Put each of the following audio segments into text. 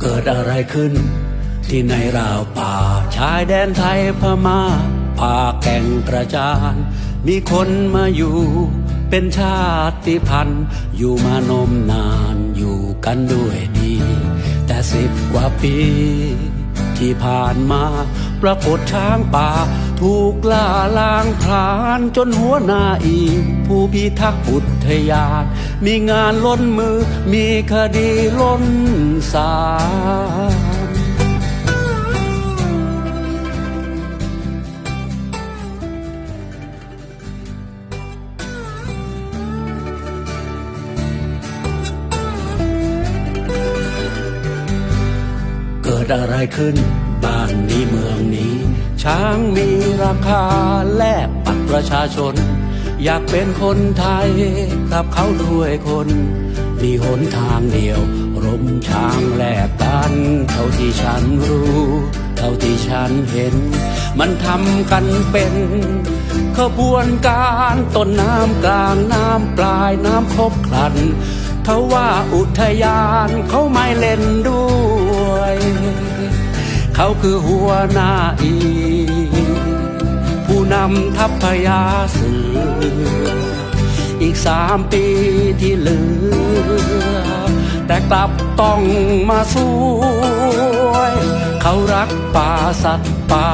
เกิดอะไรขึ้น ที่ในราวป่า ชายแดนไทยพม่าป่าแก่งกระจานมีคนมาอยู่ เป็นชาติพันธุ์ อยู่มานมนานอยู่กันด้วยดี แต่สิบกว่าปี ที่ผ่านมา ปรากฏช้างป่า ถูกล่าล้างพรานจนหัวหน้าอีก ผู้พิทักษ์อุทยานมีงานล้นมือ มีคดีล้นศา อะไรขึ้น บ้านนี้เมืองนี้ ช้างมีราคาแลกบัตรประชาชน อยากเป็นคนไทยกับเขาด้วยคน มีหนทางเดียวรมช้างแลกกัน เท่าที่ฉันรู้เท่าที่ฉันเห็น มันทำกันเป็นขบวนการต้นน้ำกลางน้ำปลายน้ำครบครันเขาว่าอุทยานเขาไม่เล่นด้วย เขาคือหัวหน้าอี ผู้นำทัพพญาเสือ อีกสามปีที่เหลือ แต่กลับต้องมาสู้เขารักป่าสัตว์ป่า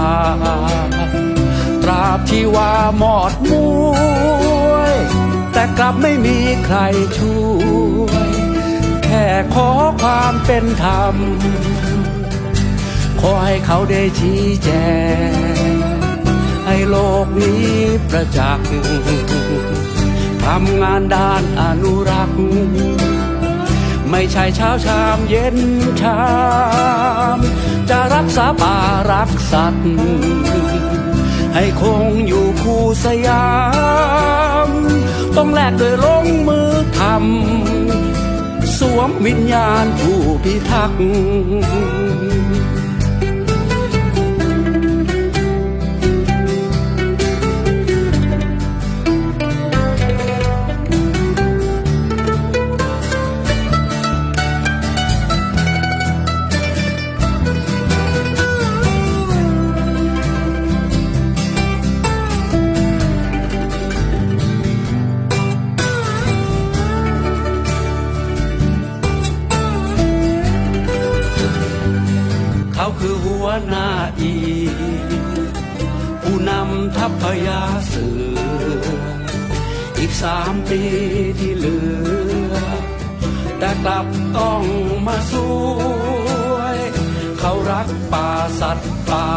ตราบที่ว่าหมอดมวย แต่กลับไม่มีใครช่วย แค่ขอความเป็นธรรม อให้เขาได้ชี้แจง ให้โลกนี้ประจักษ์ทำงานด้านอนุรักษ์ ไม่ใช่เช้าชามเย็นชาม จะรักษาป่ารักสัตว์ ให้คงอยู่คู่สยาม ต้องแลกด้วยลงมือทำสวมวิญญาณผู้พิทักษ์ คือหัวหน้าอี ผู้นำทัพพญาเสือ อีกสามปีที่เหลือ แต่กลับต้องมาสู้เขารักป่าสัตว์ป่า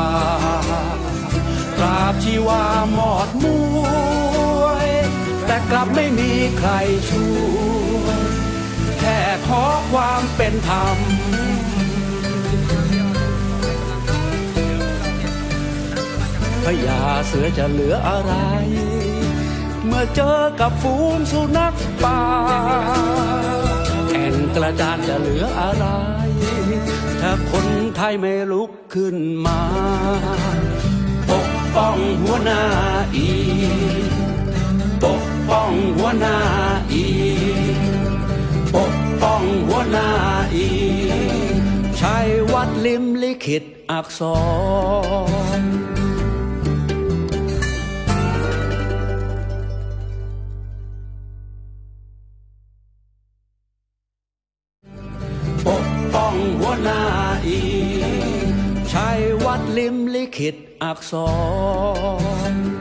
ตราบชีวาหมอดมวย แต่กลับไม่มีใครช่วย แค่ขอความเป็นธรรม ญาเสือจะเหลืออะไร เมื่อเจอกับฝูงสุนัขป่าแอ่งกระจานจะเหลืออะไร ถ้าคนไทยไม่ลุกขึ้นมาปกป้องหัวหน้าอีปกป้องหัวหน้าอีปกป้องหัวหน้าอีใช้วัดลิมลิขิตอักษร นาอีชัยวัดลิมลิขิตอักษร